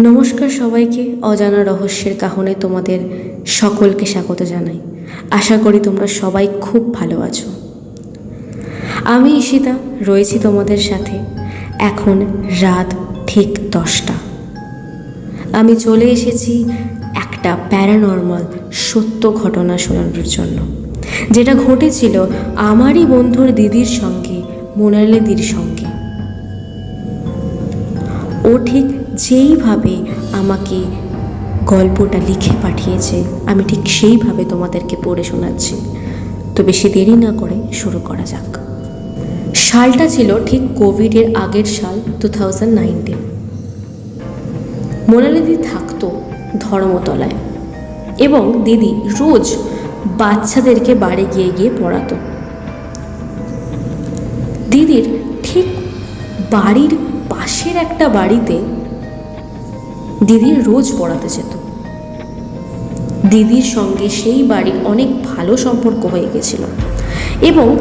নমস্কার সবাইকে, অজানা রহস্যের কাহনে তোমাদের সকলকে স্বাগত জানাই। আশা করি তোমরা সবাই খুব ভালো আছো। আমি ঈশিতা, রয়েছি তোমাদের সাথে। এখন রাত ঠিক দশটা। আমি চলে এসেছি একটা প্যারানর্মাল সত্য ঘটনা শোনানোর জন্য। যেটা ঘটেছিল আমারই বন্ধুর দিদির সঙ্গে মোনালিদির সঙ্গে। ও ঠিক যেইভাবে আমাকে গল্পটা লিখে পাঠিয়েছে, আমি ঠিক সেইভাবে তোমাদেরকে পড়ে শোনাচ্ছি। তো বেশি দেরি না করে শুরু করা যাক। সালটা ছিল ঠিক কোভিডের আগের সাল টু থাউজেন্ড নাইনটিন মোনালিদি থাকতো ধর্মতলায় এবং দিদি রোজ বাচ্চাদেরকে বাড়ি গিয়ে গিয়ে পড়াতো। দিদির ঠিক বাড়ির পাশের একটা বাড়িতে দিদি রোজ পড়াতে যেত। দিদির সঙ্গে সেই বাড়ির অনেক ভালো সম্পর্ক হয়ে গেছিল এবং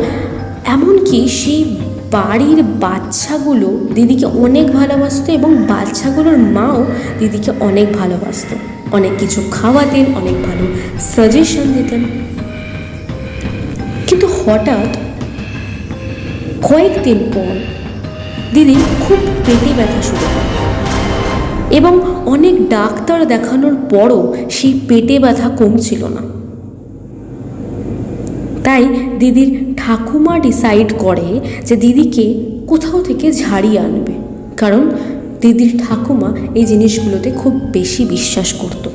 এমনকি সেই বাড়ির বাচ্চাগুলো দিদিকে অনেক ভালোবাসতো এবং বাচ্চাগুলোর মাও দিদিকে অনেক ভালোবাসতো। অনেক কিছু খাওয়াতেন, অনেক ভালো সাজেশন দিতেন। কিন্তু হঠাৎ কয়েকদিন পর দিদি খুব পেটে ব্যথা শুরু হয়। এবং অনেক ডাক্তার দেখানোর পরও সেই পেটে ব্যথা কমছিল না। তাই দিদির ঠাকুমা ডিসাইড করে যে দিদিকে কোথাও থেকে ঝাড়িয়ে আনবে। কারণ দিদির ঠাকুমা এই জিনিসগুলোতে খুব বেশি বিশ্বাস করত।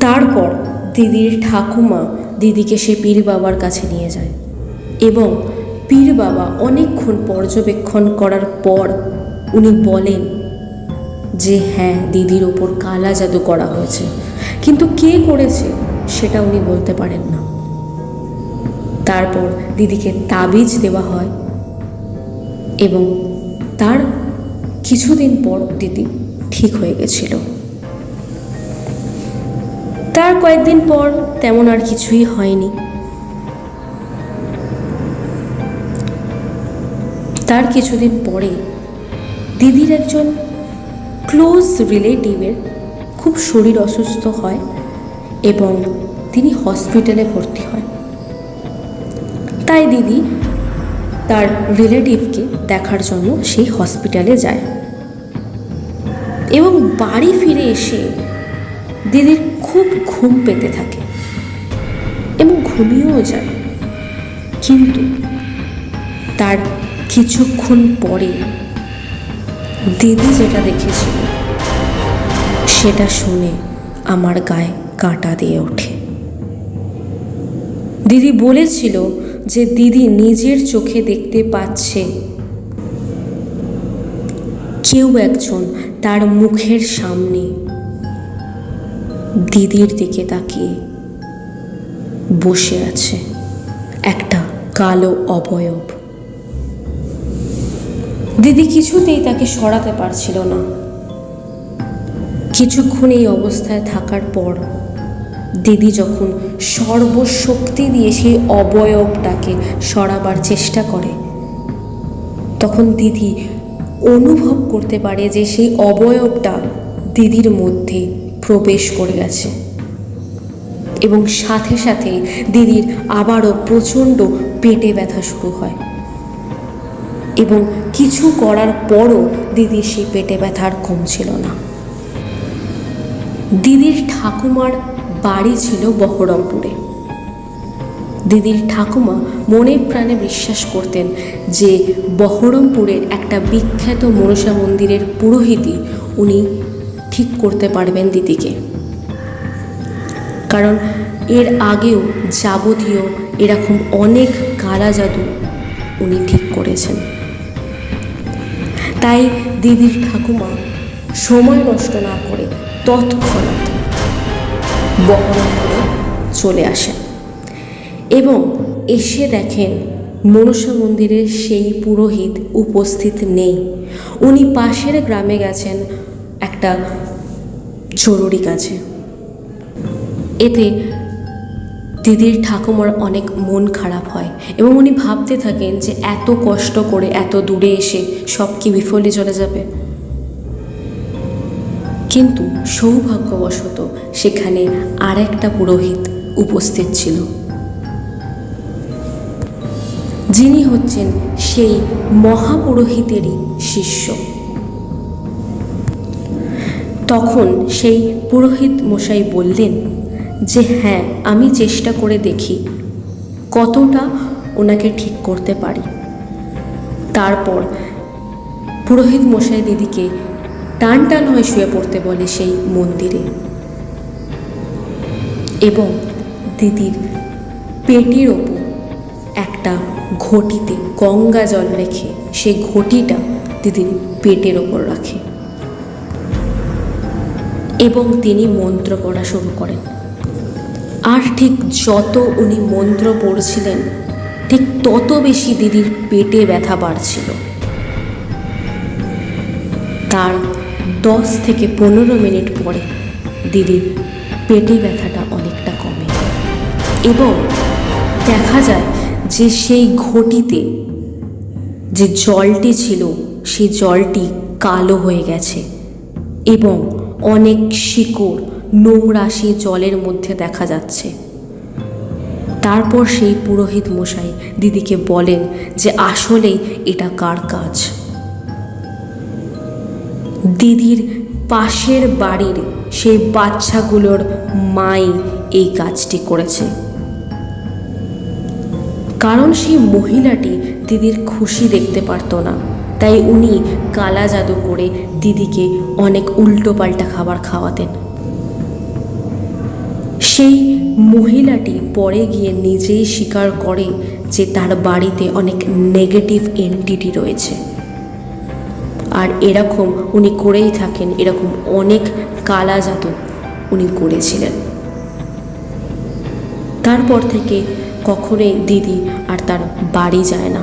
তারপর দিদির ঠাকুমা দিদিকে সে পীর বাবার কাছে নিয়ে যায় এবং পীর বাবা অনেকক্ষণ পর্যবেক্ষণ করার পর উনি বলেন যে হ্যাঁ দিদির ওপর কালা জাদু করা হয়েছে। কিন্তু কে করেছে সেটা উনি বলতে পারেন না। তারপর দিদিকে তাবিজ দেওয়া হয় এবং তার কিছুদিন পর দিদি ঠিক হয়ে গেছিল। তার কয়েকদিন পর তেমন আর কিছুই হয়নি। তার কিছুদিন পরে দিদির একজন ক্লোজ রিলেটিভের খুব শরীর অসুস্থ হয় এবং তিনি হসপিটালে ভর্তি হয় তাই দিদি তার রিলেটিভকে দেখার জন্য সেই হসপিটালে যায়। এবং বাড়ি ফিরে এসে দিদির খুব ঘুম পেতে থাকে এবং ঘুমিয়েও যায়। কিন্তু তার কিছুক্ষণ পরে দিদি যেটা দেখেছিল, সেটা শুনে আমার গায়ে কাঁটা দিয়ে ওঠে। দিদি বলেছিল যে দিদি নিজের চোখে দেখতে পাচ্ছে কেউ একজন তার মুখের সামনে দিদির দিকে তাকিয়ে বসে আছে, একটা কালো অবয়ব। দিদি কিছুতেই তাকে সরাতে পারছিল না। কিছুক্ষণ এই অবস্থায় থাকার পর দিদি যখন সর্বশক্তি দিয়ে সেই অবয়বটাকে সরাবার চেষ্টা করে, তখন দিদি অনুভব করতে পারে যে সেই অবয়বটা দিদির মধ্যে প্রবেশ করে গেছে। এবং সাথে সাথে দিদির আবারও প্রচণ্ড পেটে ব্যথা শুরু হয়। এবং কিছু করার পরও দিদির সেই পেটে ব্যথার কমছিল না। দিদির ঠাকুমার বাড়ি ছিল বহরমপুরে। দিদির ঠাকুমা মনে প্রাণে বিশ্বাস করতেন যে বহরমপুরের একটা বিখ্যাত মনসা মন্দিরের পুরোহিতই উনি ঠিক করতে পারবেন দিদিকে। কারণ এর আগেও যাবতীয় এরকম অনেক কালা জাদু উনি ঠিক করেছেন। তাই দিদির ঠাকুমা সময় নষ্ট না করে তৎক্ষণাৎ বহরমপুরে চলে আসেন এবং এসে দেখেন মনসা মন্দিরের সেই পুরোহিত উপস্থিত নেই। উনি পাশের গ্রামে গেছেন একটা জরুরি কাজে। এতে দিদির ঠাকুমার অনেক মন খারাপ হয় এবং উনি ভাবতে থাকেন যে এত কষ্ট করে এত দূরে এসে সব কি বিফলে চলে যাবে। কিন্তু সৌভাগ্যবশত সেখানে আর একটা পুরোহিত উপস্থিত ছিল। যিনি হচ্ছেন সেই মহাপুরোহিতেরই শিষ্য। তখন সেই পুরোহিত মশাই বললেন যে হ্যাঁ আমি চেষ্টা করে দেখি কতটা ওনাকে ঠিক করতে পারি। তারপর পুরোহিত মশাই দিদিকে টান টান হয়ে শুয়ে পড়তে বলে সেই মন্দিরে। এবং দিদির পেটির ওপর একটা ঘটিতে গঙ্গা জল রেখে সেই ঘটিটা দিদির পেটের ওপর রাখে। এবং তিনি মন্ত্র পড়া শুরু করেন। আর ঠিক যত উনি মন্ত্র পড়ছিলেন, ঠিক তত বেশি দিদির পেটে ব্যথা বাড়ছিল। তার দশ থেকে পনেরো মিনিট পরে দিদির পেটে ব্যথাটা অনেকটা কমে। এবং দেখা যায় যে সেই ঘটিতে যে জলটি ছিল, সেই জলটি কালো হয়ে গেছে এবং অনেক শিকড় নোংরা সেই জলের মধ্যে দেখা যাচ্ছে। তারপর সেই পুরোহিত মশাই দিদিকে বলেন যে আসলেই এটা কার কাজ। দিদির পাশের বাড়ির সেই বাচ্চাগুলোর মাই এই কাজটি করেছে। কারণ সেই মহিলাটি দিদির খুশি দেখতে পারতো না, তাই উনি কালা জাদু করে দিদিকে অনেক উল্টো পাল্টা খাবার খাওয়াতেন। সেই মহিলাটি পরে গিয়ে নিজেই স্বীকার করে যে তার বাড়িতে অনেক নেগেটিভ এন্টিটি রয়েছে। আর এরকম উনি করেই থাকেন, এরকম অনেক কালা জাদু উনি করেছিলেন। তারপর থেকে কখনোই দিদি আর তার বাড়ি যায় না।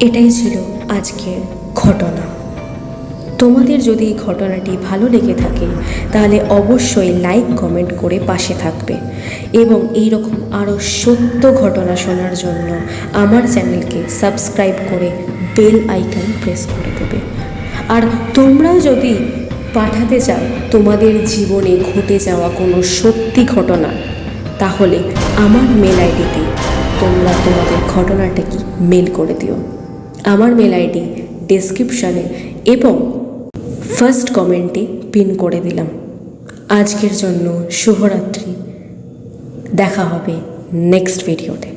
এটাই ছিল আজকের ঘটনা। তোমাদের যদি এই ঘটনাটি ভালো লেগে থাকে, তাহলে অবশ্যই লাইক, কমেন্ট করে পাশে থাকবে। এবং এই রকম আরও সত্য ঘটনা শোনার জন্য আমার চ্যানেলকে সাবস্ক্রাইব করে বেল আইকন প্রেস করে দেবে। আর তোমরাও যদি পাঠাতে চাও তোমাদের জীবনে ঘটে যাওয়া কোনো সত্যি ঘটনা, তাহলে আমার মেল আইডিতে তোমরা তোমাদের ঘটনাটা কি মেল করে দিও। আমার মেল আইডি ডেসক্রিপশানে এবং ফার্স্ট কমেন্টে পিন করে দিলাম। আজকের জন্য শুভরাত্রি। দেখা হবে নেক্সট ভিডিওতে